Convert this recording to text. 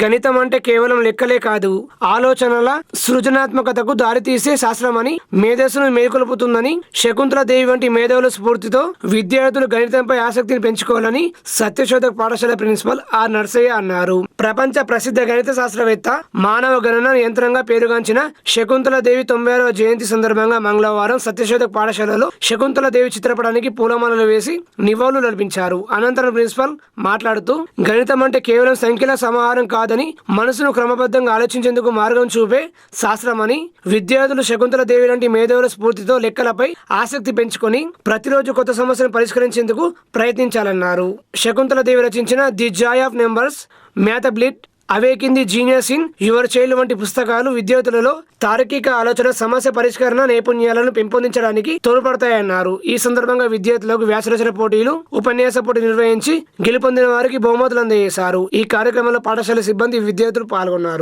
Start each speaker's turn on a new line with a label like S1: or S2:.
S1: గణితం అంటే కేవలం లెక్కలే కాదు ఆలోచనల సృజనాత్మకతకు దారితీసే శాస్త్రమని మేధస్సును మేల్కొల్పుతుందని శకుంతల దేవి వంటి మేధావుల స్ఫూర్తితో విద్యార్థులు గణితంపై ఆసక్తిని పెంచుకోవాలని సత్యశోధక పాఠశాల ప్రిన్సిపల్ ఆర్ నర్సయ్య అన్నారు. ప్రపంచ ప్రసిద్ధ గణిత శాస్త్రవేత్త మానవ గణన యంత్రంగా పేరుగాంచిన శకుంతల దేవి తొంభై ఆరవ జయంతి సందర్భంగా మంగళవారం సత్యశోధక పాఠశాలలో శకుంతల దేవి చిత్రపటానికి పూలమాలలు వేసి నివాళులు నడిపించారు అనంతరం ప్రిన్సిపల్ మాట్లాడుతూ గణితం అంటే కేవలం సంఖ్యల సమాహారం కాదు కాదని మనసును క్రమబద్ధంగా ఆలోచించేందుకు మార్గం చూపే శాస్త్రమని విద్యార్థులు శకుంతల దేవి లాంటి మేధావుల స్ఫూర్తితో లెక్కలపై ఆసక్తి పెంచుకొని ప్రతిరోజు కొత్త సమస్యను పరిష్కరించేందుకు ప్రయత్నించాలన్నారు. శకుంతల దేవి రచించిన the joy of numbers mathability awaken the genius in your child వంటి పుస్తకాలు విద్యార్థులలో తార్కిక ఆలోచన సమస్య పరిష్కరణ నైపుణ్యాలను పెంపొందించడానికి తోడ్పడతాయన్నారు. ఈ సందర్భంగా విద్యార్థులకు వ్యాసరచన పోటీలు ఉపన్యాస పోటీ నిర్వహించి గెలుపొందిన వారికి బహుమతులు అందజేశారు. ఈ కార్యక్రమంలో పాఠశాల సిబ్బంది విద్యార్థులు పాల్గొన్నారు.